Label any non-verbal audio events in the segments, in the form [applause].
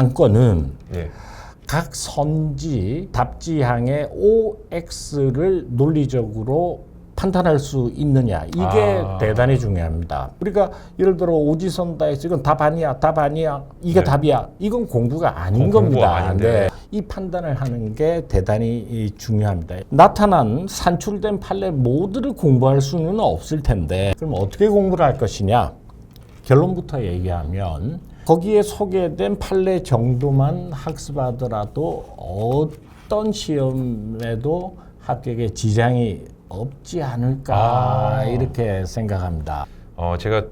관건은 예. 각 선지 답지항의 OX를 논리적으로 판단할 수 있느냐 이게 아. 대단히 중요합니다. 우리가 예를 들어 오지선 다에서 이건 답 아니야, 답 아니야, 이게 네. 답이야. 이건 공부가 아닌 공- 겁니다. 네. 이 판단을 하는 게 대단히 이 중요합니다. 나타난 산출된 판례 모두를 공부할 수는 없을 텐데 그럼 어떻게 공부를 할 것이냐? 결론부터 얘기하면 거기에 소개된 판례 정도만 학습하더라도 어떤 시험에도 합격에 지장이 없지 않을까 아. 이렇게 생각합니다. 어, 제가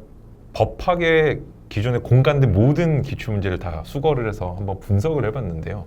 법학의 기존에 공간된 모든 기출 문제를 다 수거를 해서 한번 분석을 해봤는데요.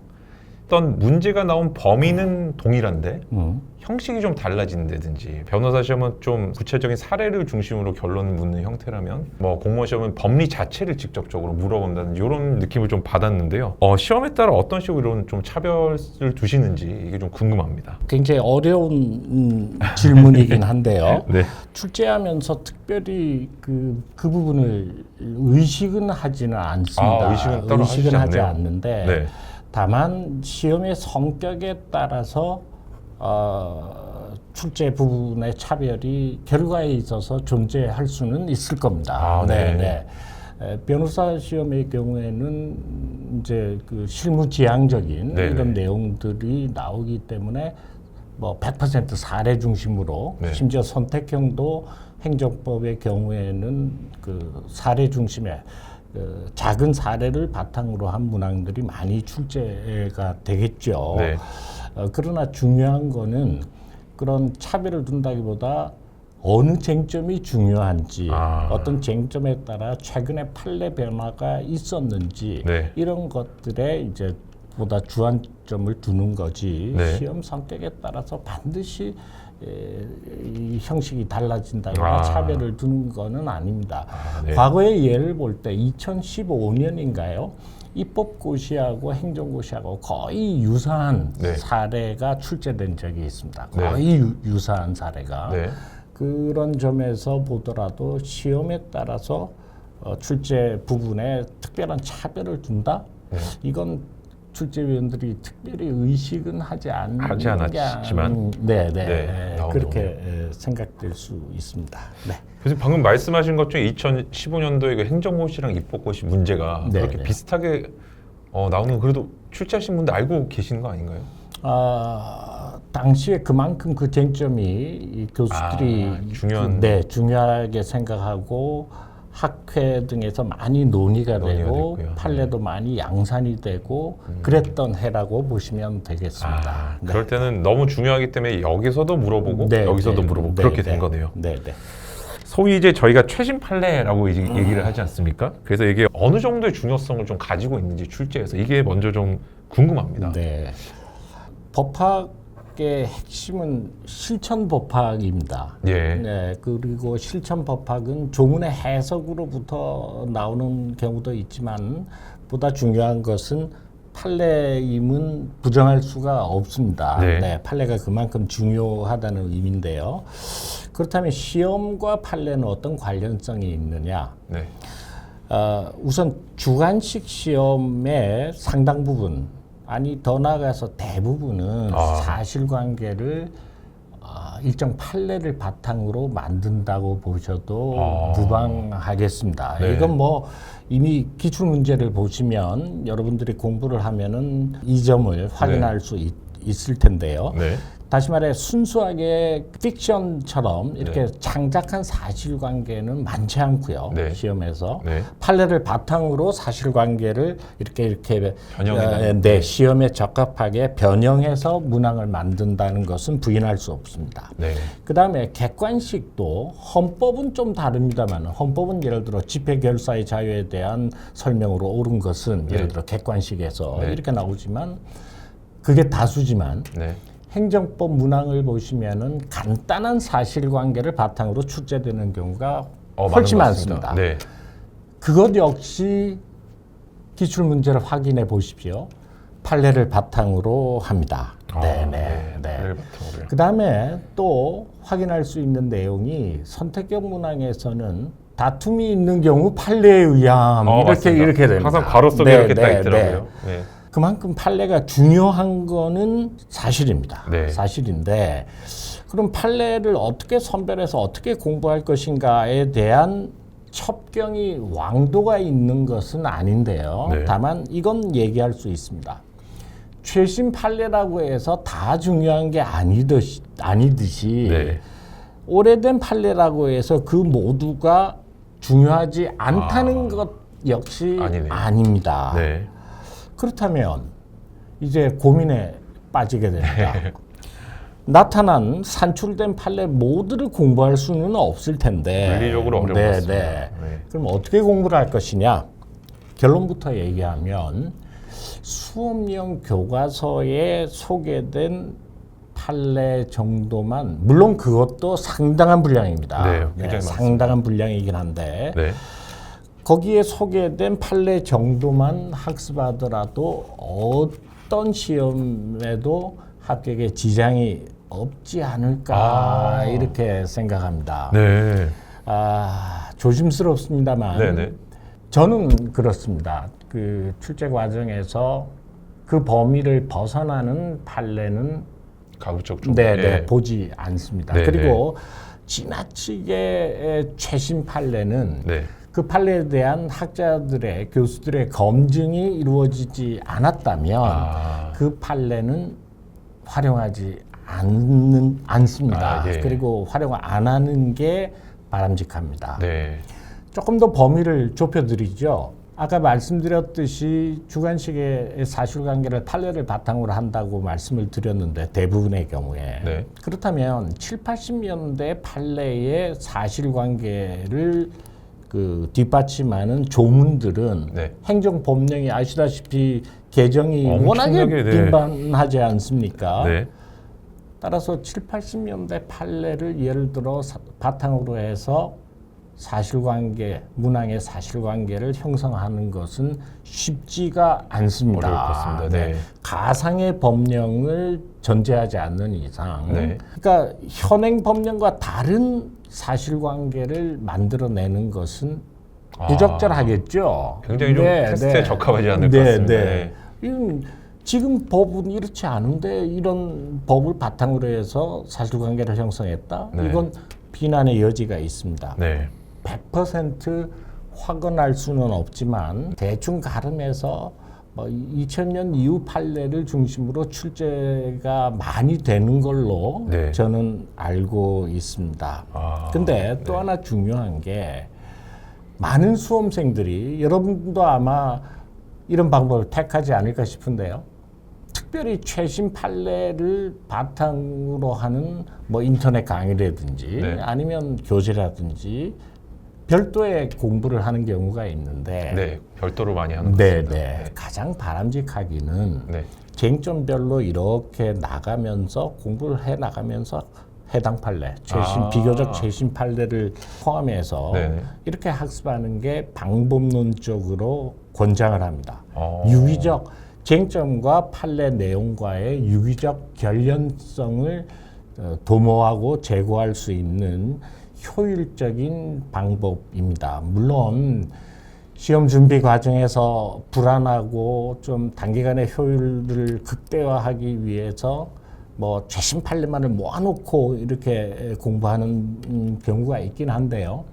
어떤 문제가 나온 범위는 동일한데 음. 형식이 좀 달라진다든지 변호사 시험은 좀 구체적인 사례를 중심으로 결론을 묻는 형태라면 뭐 공무원 시험은 법리 자체를 직접적으로 물어본다는 이런 느낌을 좀 받았는데요. 어, 시험에 따라 어떤 식으로 이런 좀 차별을 두시는지 이게 좀 궁금합니다. 굉장히 어려운 음, 질문이긴 한데요. [laughs] 네. 출제하면서 특별히 그, 그 부분을 의식은 하지는 않습니다. 아, 의식은 하시지 하지 않네요. 않는데 네. 다만 시험의 성격에 따라서 어, 출제 부분의 차별이 결과에 있어서 존재할 수는 있을 겁니다. 아, 네. 에, 변호사 시험의 경우에는 이제 그 실무지향적인 네, 이런 네. 내용들이 나오기 때문에 뭐 100% 사례 중심으로 네. 심지어 선택형도 행정법의 경우에는 그 사례 중심의 그 작은 사례를 바탕으로 한 문항들이 많이 출제가 되겠죠. 네. 어, 그러나 중요한 거는 그런 차별을 둔다기보다 어느 쟁점이 중요한지 아. 어떤 쟁점에 따라 최근에 판례 변화가 있었는지 네. 이런 것들에 이제 보다 주안점을 두는 거지 네. 시험 성격에 따라서 반드시 에, 이 형식이 달라진다거나 아. 차별을 두는 거는 아닙니다. 아, 네. 과거의 예를 볼 때 2015년인가요? 입법고시하고 행정고시하고 거의 유사한 네. 사례가 출제된 적이 있습니다. 네. 거의 유, 유사한 사례가. 네. 그런 점에서 보더라도 시험에 따라서 어, 출제 부분에 특별한 차별을 둔다? 네. 이건 출제위원들이 특별히 의식은 하지 않는 하지 게 않았지만. 아닌- 네, 네, 네, 네, 그렇게 에, 생각될 수 있습니다. 네. 그래서 방금 말씀하신 것 중에 2015년도에 그 행정고시랑 입법고시 문제가 네, 그렇게 네. 비슷하게 어, 나오는 거 그래도 출제하신 분들 알고 계시는 거 아닌가요? 아, 당시에 그만큼 그 쟁점이 이 교수들이 아, 중요한- 그, 네, 중요하게 생각하고 학회 등에서 많이 논의가 논의가 되고 됐고요. 네. 음. 판례도 많이 양산이 되고 그랬던 해라고 보시면 되겠습니다. 아, 네. 그럴 때는 너무 중요하기 때문에 여기서도 물어보고 네, 여기서도 네, 물어보고 네, 그렇게 네, 된 거네요. 네, 네. 소위 이제 저희가 최신 판례라고 이제 얘기를 하지 않습니까? 그래서 이게 어느 정도의 중요성을 좀 가지고 있는지 출제해서 이게 먼저 좀 궁금합니다. 네. 법학 의 핵심은 실천 법학입니다. 예. 네, 그리고 실천 법학은 조문의 해석으로부터 나오는 경우도 있지만 보다 중요한 것은 판례임은 부정할 수가 없습니다. 네. 판례가 그만큼 중요하다는 의미인데요. 그렇다면 시험과 판례는 어떤 관련성이 있느냐? 네. 어, 우선 주관식 시험의 상당 부분 아니 더 나아가서 대부분은 아. 사실관계를 어, 일정 판례를 바탕으로 만든다고 보셔도 아. 무방하겠습니다. 네. 이건 뭐 이미 기출 문제를 보시면 여러분들이 공부를 하면은 이 점을 확인할 수 있, 있을 텐데요. 네. 다시 말해 순수하게 픽션처럼 이렇게 네. 창작한 사실관계는 많지 않고요. 네. 시험에서 네. 판례를 바탕으로 사실관계를 이렇게 이렇게. 어, 네, 시험에 적합하게 변형해서 문항을 만든다는 것은 부인할 수 없습니다. 네. 그 다음에 객관식도 헌법은 좀 다릅니다만 헌법은 예를 들어 집회 결사의 자유에 대한 설명으로 옳은 것은 예를 네. 들어 객관식에서 네. 이렇게 나오지만 그게 다수지만 네. 행정법 문항을 보시면은 간단한 사실관계를 바탕으로 출제되는 경우가 어, 훨씬. 많습니다. 네. 그것 역시 기출 문제를 확인해 보십시오. 판례를 바탕으로 합니다. 아, 네, 네, 네. 판례를 바탕으로요. 그 다음에 또 확인할 수 있는 내용이 선택형 문항에서는 다툼이 있는 경우 판례에 의함 어, 이렇게 맞습니다. 이렇게 됩니다. 항상 괄호 속에 네, 이렇게 딱 네, 있더라고요. 네. 네. 그만큼 판례가 중요한 거는 사실입니다. 네. 사실인데 그럼 판례를 어떻게 선별해서 어떻게 공부할 것인가에 대한 첩경이 왕도가 있는 것은 아닌데요. 네. 다만 이건 얘기할 수 있습니다. 최신 판례라고 해서 다 중요한 게 아니듯이, 아니듯이 네. 오래된 판례라고 해서 그 모두가 중요하지 않다는 아. 것 역시 아니네요. 아닙니다. 네. 그렇다면 이제 고민에 빠지게 됩니다. 네. [laughs] 나타난 산출된 판례 모두를 공부할 수는 없을 텐데 물리적으로 어려운 것 네, 같습니다. 네. 네. 그럼 어떻게 공부를 할 것이냐? 결론부터 얘기하면 수업용 교과서에 소개된 판례 정도만 물론 그것도 상당한 분량입니다. 네, 많습니다. 상당한 분량이긴 한데 네. 거기에 소개된 판례 정도만 학습하더라도 어떤 시험에도 합격에 지장이 없지 않을까 아. 이렇게 생각합니다. 네. 아, 조심스럽습니다만 네, 네. 저는 그렇습니다. 그 출제 과정에서 그 범위를 벗어나는 판례는 가급적 좀 네, 예. 네, 보지 않습니다. 네, 그리고 지나치게 최신 판례는 네. 그 판례에 대한 학자들의 교수들의 검증이 이루어지지 않았다면 아. 그 판례는 활용하지 않는 않습니다. 아, 예. 그리고 활용 안 하는 게 바람직합니다. 네. 조금 더 범위를 좁혀드리죠. 아까 말씀드렸듯이 주관식의 사실관계를 판례를 바탕으로 한다고 말씀을 드렸는데 대부분의 경우에 네. 그렇다면 7, 80년대 판례의 사실관계를 그 뒷받침하는 조문들은 네. 행정법령이 아시다시피 개정이 워낙에 네. 빈번하지 않습니까? 네. 따라서 7, 80년대 판례를 예를 들어 사- 바탕으로 해서 사실관계, 문항의 사실관계를 형성하는 것은 쉽지가 않습니다. 어려울 것 같습니다. 네. 가상의 법령을 전제하지 않는 이상, 네. 그러니까 현행 법령과 다른 사실관계를 만들어내는 것은 아. 부적절하겠죠. 굉장히 좀 테스트에 적합하지 않을 것 네, 같습니다. 네. 네. 지금 법은 이렇지 않은데 이런 법을 바탕으로 해서 사실관계를 형성했다. 네. 이건 비난의 여지가 있습니다. 네. 100% 확언할 수는 없지만 대충 가름해서 뭐 2000년 이후 판례를 중심으로 출제가 많이 되는 걸로 네. 저는 알고 있습니다. 아. 근데 또 하나 중요한 게 많은 수험생들이 여러분도 아마 이런 방법을 택하지 않을까 싶은데요. 특별히 최신 판례를 바탕으로 하는 뭐 인터넷 강의라든지 네. 아니면 교재라든지 별도의 공부를 하는 경우가 있는데 네. 별도로 많이 하는 것 네, 같습니다. 네. 가장 바람직하기는 네. 쟁점별로 이렇게 나가면서 공부를 해 나가면서 해당 판례, 최신 아. 비교적 최신 판례를 포함해서 네네. 이렇게 학습하는 게 방법론적으로 권장을 합니다. 어. 유기적 쟁점과 판례 내용과의 유기적 결연성을 어, 도모하고 제고할 수 있는 효율적인 방법입니다. 물론 시험 준비 과정에서 불안하고 좀 단기간에 효율을 극대화하기 위해서 뭐 최신 판례만을 모아놓고 이렇게 공부하는 음, 경우가 있긴 한데요.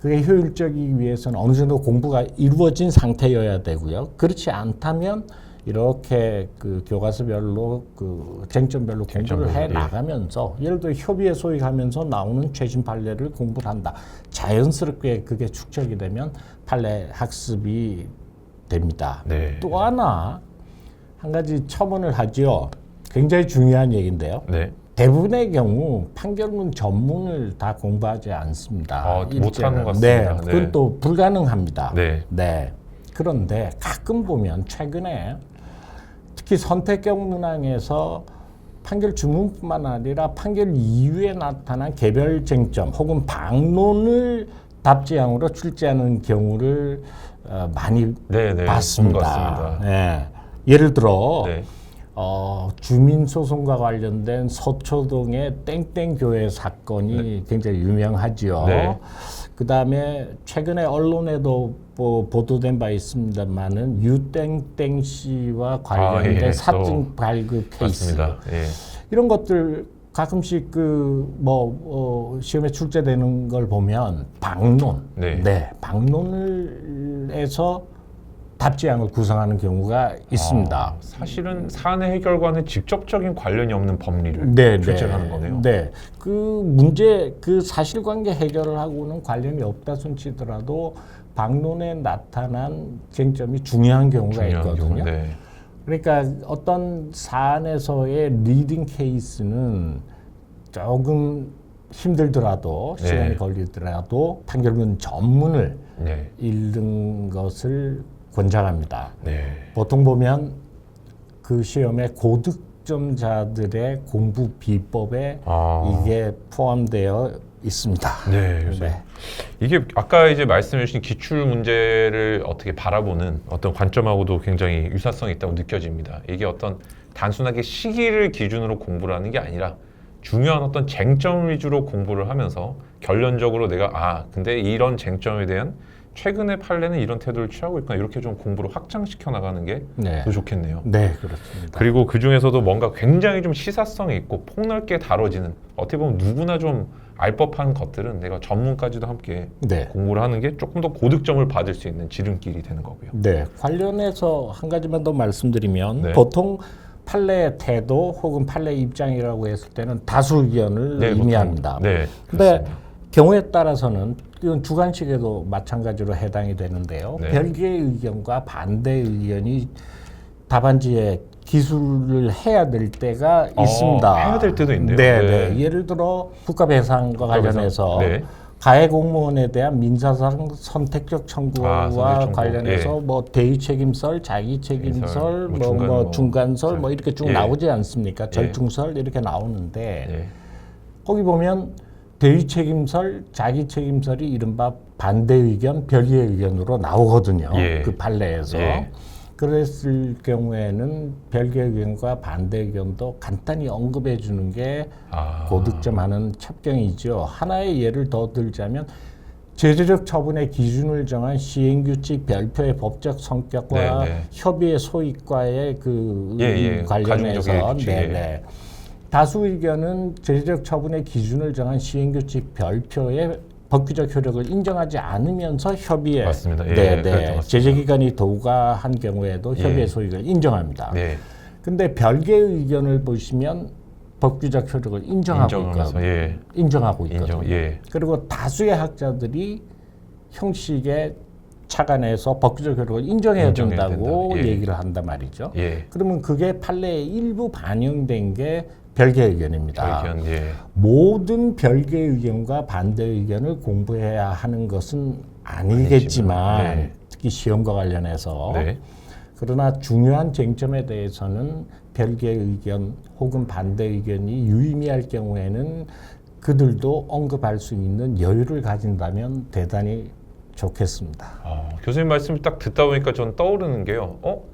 그게 효율적이기 위해서는 어느 정도 공부가 이루어진 상태여야 되고요. 그렇지 않다면 이렇게 그 교과서별로 그 쟁점별로 공부를 쟁점별로, 해 예. 나가면서 예를 들어 협의회 소위하면서 나오는 최신 판례를 공부를 한다. 자연스럽게 그게 축적이 되면 판례 학습이 됩니다. 네. 또 하나 한 가지 첨언을 하죠. 굉장히 중요한 얘기인데요. 네. 대부분의 경우 판결문 전문을 다 공부하지 않습니다. 아. 못하는 것 같습니다. 네, 그건 네. 또 불가능합니다. 네. 네. 그런데 가끔 보면 최근에 특히 선택형 문항에서 판결 주문뿐만 아니라 판결 이후에 나타난 개별 쟁점 혹은 방론을 답지항으로 출제하는 경우를 어, 많이 네, 네. 봤습니다. 네. 예를 들어 네. 어, 주민 소송과 관련된 서초동의 땡땡 교회 사건이 굉장히 유명하지요. 네. 그 다음에 최근에 언론에도 뭐 보도된 바 있습니다만은 유땡땡 씨와 관련된 아, 예. 사증 발급 케이스. 예. 이런 것들 가끔씩 그뭐 어, 시험에 출제되는 걸 보면 방론, 네. 방론을 해서 답지안을 구성하는 경우가 있습니다. 아, 사실은 사안의 해결과는 직접적인 관련이 없는 법리를 네, 출제하는 거네요. 네, 그 문제 그 사실관계 해결을 하고는 관련이 없다 손치더라도 방론에 나타난 쟁점이 중요한 경우가 중요한 있거든요. 경우. 네. 그러니까 어떤 사안에서의 리딩 케이스는 조금 힘들더라도 네. 시간이 걸리더라도 판결문 전문을 네. 읽는 것을 권장합니다. 네. 보통 보면 그 시험에 고득점자들의 공부 비법에 아. 이게 포함되어 있습니다. 네, 그래서 네. 이게 아까 이제 말씀해 주신 기출 문제를 어떻게 바라보는 어떤 관점하고도 굉장히 유사성이 있다고 느껴집니다. 이게 어떤 단순하게 시기를 기준으로 공부를 하는 게 아니라 중요한 어떤 쟁점 위주로 공부를 하면서 결론적으로 내가 아 근데 이런 쟁점에 대한 최근의 판례는 이런 태도를 취하고 있구나 이렇게 좀 공부를 확장시켜 나가는 게더 네. 좋겠네요. 네, 그렇습니다. 그리고 그 중에서도 뭔가 굉장히 좀 시사성이 있고 폭넓게 다뤄지는 어떻게 보면 누구나 좀 알 법한 것들은 내가 전문까지도 함께 네. 공부를 하는 게 조금 더 고득점을 받을 수 있는 지름길이 되는 거고요. 네, 관련해서 한 가지만 더 말씀드리면 네. 보통 판례 태도 혹은 판례 입장이라고 했을 때는 다수 의견을 네, 보통- 의미합니다. 네. 근데 그렇습니다. 경우에 따라서는 이건 주관식에도 마찬가지로 해당이 되는데요. 네. 별개의 의견과 반대 의견이 답안지에 기술을 해야 될 때가 어, 있습니다. 해야 될 때도 있네요. 네, 네. 네. 예를 들어 국가배상과 국가배상. 관련해서 네. 가해 공무원에 대한 민사상 선택적 청구와 아, 선택. 관련해서 뭐 대의 책임설, 자기 책임설, 책임설, 뭐 뭐, 중간 뭐 뭐 중간설 설. 뭐 이렇게 쭉 예. 나오지 않습니까? 절충설 이렇게 나오는데 네. 거기 보면 대의 책임설, 자기 책임설이 이른바 반대 의견, 별개의 의견으로 나오거든요. 예. 그 판례에서. 예. 그랬을 경우에는 별개 의견과 반대 의견도 간단히 언급해 주는 게 아. 고득점하는 첩경이죠. 하나의 예를 더 들자면 제재적 처분의 기준을 정한 시행규칙 별표의 법적 성격과 네, 네. 협의의 소익과의 그 예, 예. 관련해서 가중적의 규칙, 네, 예. 네. 다수 의견은 제재적 처분의 기준을 정한 시행규칙 별표의 법규적 효력을 인정하지 않으면서 협의에 맞습니다. 예, 네, 것 네. 같습니다. 제재 기간이 도구한 경우에도 예. 협의의 소익을 인정합니다. 네. 근데 별개의 의견을 보시면 법규적 효력을 인정하고 있거든요. 예. 인정하고 있거든요. 인정. 예. 그리고 다수의 학자들이 형식에 착안해서 법규적 효력을 인정해야 인정해야 된다고 된다. 예. 얘기를 한단 말이죠. 예. 그러면 그게 판례에 일부 반영된 게 별개 의견입니다. 의견 예. 모든 별개 의견과 반대 의견을 공부해야 하는 것은 아니겠지만 아니지만, 네. 특히 시험과 관련해서 네. 그러나 중요한 쟁점에 대해서는 별개 의견 혹은 반대 의견이 유의미할 경우에는 그들도 언급할 수 있는 여유를 가진다면 대단히 좋겠습니다. 어, 교수님 말씀을 딱 듣다 보니까 전 떠오르는 게요. 어?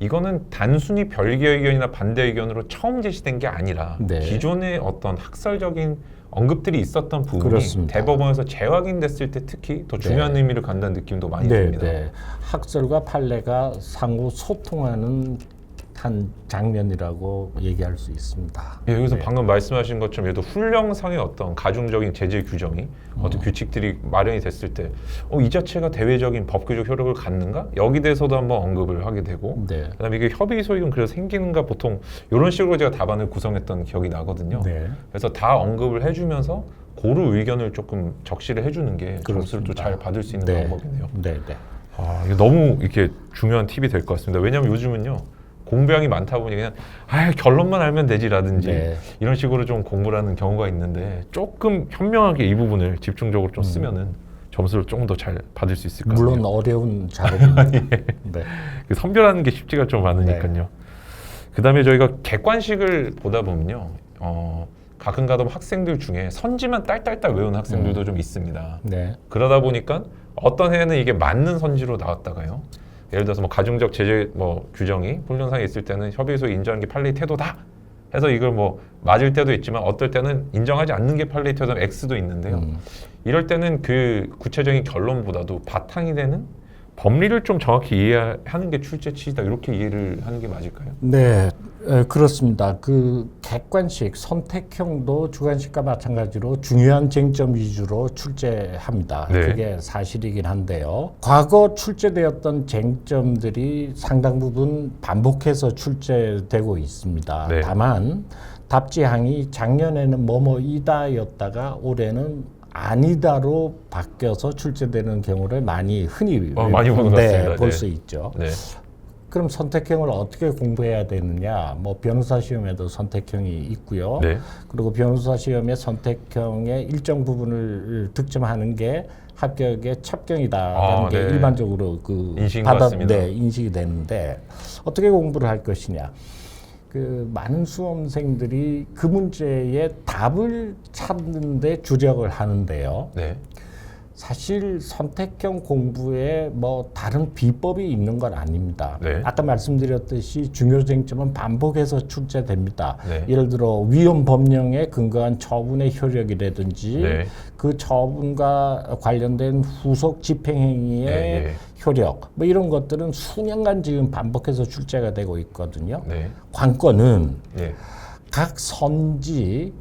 이거는 단순히 별개 의견이나 반대 의견으로 처음 제시된 게 아니라 네. 기존의 어떤 학설적인 언급들이 있었던 부분이 그렇습니다. 대법원에서 재확인됐을 때 특히 더 중요한 네. 의미를 갖는다는 느낌도 많이 네, 듭니다. 네. 학설과 판례가 상호 소통하는 한 장면이라고 얘기할 수 있습니다. 예, 여기서 네. 방금 말씀하신 것처럼 얘도 훈령상의 어떤 가중적인 제재 규정이 어떤 규칙들이 마련이 됐을 때, 어, 이 자체가 대외적인 법규적 효력을 갖는가? 여기 대해서도 한번 언급을 하게 되고, 네. 그다음에 이게 협의 소익은 그래서 생기는가 보통 이런 식으로 제가 답안을 구성했던 기억이 나거든요. 네. 그래서 다 언급을 해주면서 고루 의견을 조금 적시를 해주는 게 점수를 또. 잘 받을 수 있는 네. 방법이네요. 네, 네. 아, 이거 너무 이렇게 중요한 팁이 될 것 같습니다. 왜냐하면 요즘은요 공부량이 많다 보니 그냥 아 결론만 알면 되지라든지 네. 이런 식으로 좀 공부를 하는 경우가 있는데 조금 현명하게 이 부분을 집중적으로 음. 좀 쓰면은 점수를 조금 더 잘 받을 수 있을 것 물론 같아요. 어려운 [laughs] 작업입니다. 예. 네. 그 선별하는 게 쉽지가 좀 않으니까요. 그다음에 저희가 객관식을 보다 보면요, 어, 가끔가다 학생들 중에 선지만 딸딸딸 외우는 학생들도 좀 있습니다. 네. 그러다 보니까 어떤 해는 이게 맞는 선지로 나왔다가요. 예를 들어서 뭐 가중적 제재 뭐 규정이 훈련상에 있을 때는 협의소 인정하는 게 판례 태도다. 해서 이걸 뭐 맞을 때도 있지만 어떨 때는 인정하지 않는 게 판례 태도 X도 있는데요. 음. 이럴 때는 그 구체적인 결론보다도 바탕이 되는 법리를 좀 정확히 이해하는 게 출제 취지다 이렇게 이해를 하는 게 맞을까요? 네, 에, 그렇습니다. 그 객관식 선택형도 주관식과 마찬가지로 중요한 쟁점 위주로 출제합니다. 네. 그게 사실이긴 한데요. 과거 출제되었던 쟁점들이 상당 부분 반복해서 출제되고 있습니다. 네. 다만 답지항이 작년에는 뭐뭐이다였다가 올해는 아니다로 바뀌어서 출제되는 경우를 많이 흔히 어, 많이 보는 것 같습니다. 네. 볼수 있죠. 네. 그럼 선택형을 어떻게 공부해야 되느냐? 뭐 변호사 시험에도 선택형이 있고요. 네. 그리고 변호사 시험의 선택형의 일정 부분을 득점하는 게 합격의 첩경이다라는 아, 게 네. 일반적으로 그 같습니다. 네, 인식이 되는데 어떻게 공부를 할 것이냐? 그 많은 수험생들이 그 문제의 답을 찾는 데 주력을 하는데요. 네. 사실 선택형 공부에 뭐 다른 비법이 있는 건 아닙니다. 네. 아까 말씀드렸듯이 중요 쟁점은 반복해서 출제됩니다. 네. 예를 들어 위헌 법령에 근거한 처분의 효력이라든지 네. 그 처분과 관련된 후속 집행행위의 예, 예. 효력 뭐 이런 것들은 수년간 지금 반복해서 출제가 되고 있거든요. 네. 관건은 네. 각 선지의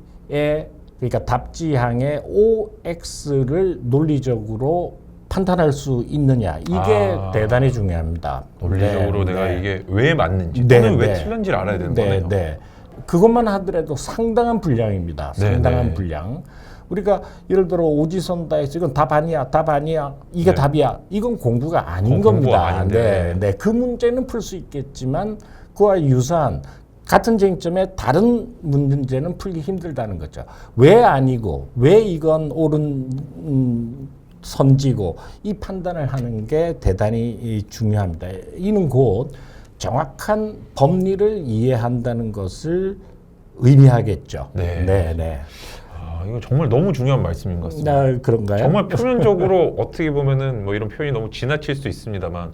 그러니까 답지항의 OX를 논리적으로 판단할 수 있느냐 이게 아. 대단히 중요합니다. 논리적으로 네, 내가 네. 이게 왜 맞는지 네, 또는 왜 네. 틀린지를 알아야 되는 네, 거네요. 네. 그것만 하더라도 상당한 분량입니다. 네, 상당한 네. 분량. 우리가 예를 들어 오지선 다에서 이건 답 아니야, 답 아니야, 이게 네. 답이야. 이건 공부가 아닌 공- 공부가 겁니다. 아닌데. 네, 네. 그 문제는 풀 수 있겠지만 그와 유사한 같은 쟁점의 다른 문제는 풀기 힘들다는 거죠. 왜 아니고 왜 이건 옳은 음, 선지고 이 판단을 하는 게 대단히 이 중요합니다. 이는 곧 정확한 법리를 이해한다는 것을 의미하겠죠. 네. 네, 네. 아, 이거 정말 너무 중요한 말씀인 것 같습니다. 아, 그런가요? 정말 [laughs] 표면적으로 어떻게 보면은 뭐 이런 표현이 너무 지나칠 수 있습니다만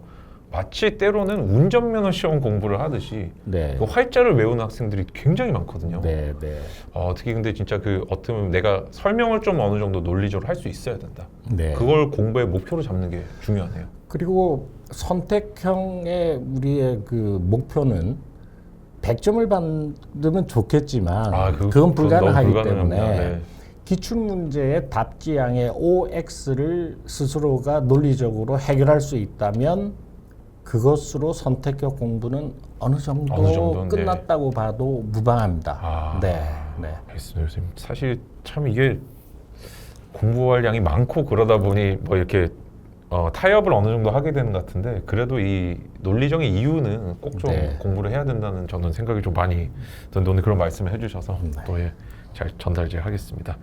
마치 때로는 운전면허 시험 공부를 하듯이 네. 그 활자를 외우는 학생들이 굉장히 많거든요. 네, 네. 어, 어떻게 근데 진짜 그 어떻게 보면 내가 설명을 좀 어느 정도 논리적으로 할 수 있어야 된다. 네. 그걸 공부의 목표로 잡는 게 중요하네요. 그리고 선택형의 우리의 그 목표는 100점을 받으면 좋겠지만 아, 그- 그건 불가능하기. 때문에 네. 기출 문제의 답지양의 OX를 스스로가 논리적으로 해결할 수 있다면 그것으로 선택형 공부는 어느 정도, 어느 정도는, 네. 끝났다고 봐도 무방합니다. 아. 네, 네. 알겠습니다. 선생님. 사실 참 이게 공부할 양이 많고 그러다 보니 뭐 이렇게 어, 타협을 어느 정도 하게 되는 것 같은데 그래도 이 논리적인 이유는 꼭좀 네. 공부를 해야 된다는 저는 생각이 좀 많이 드는데 오늘 그런 말씀을 해주셔서 네. 또 예, 잘 전달제 하겠습니다.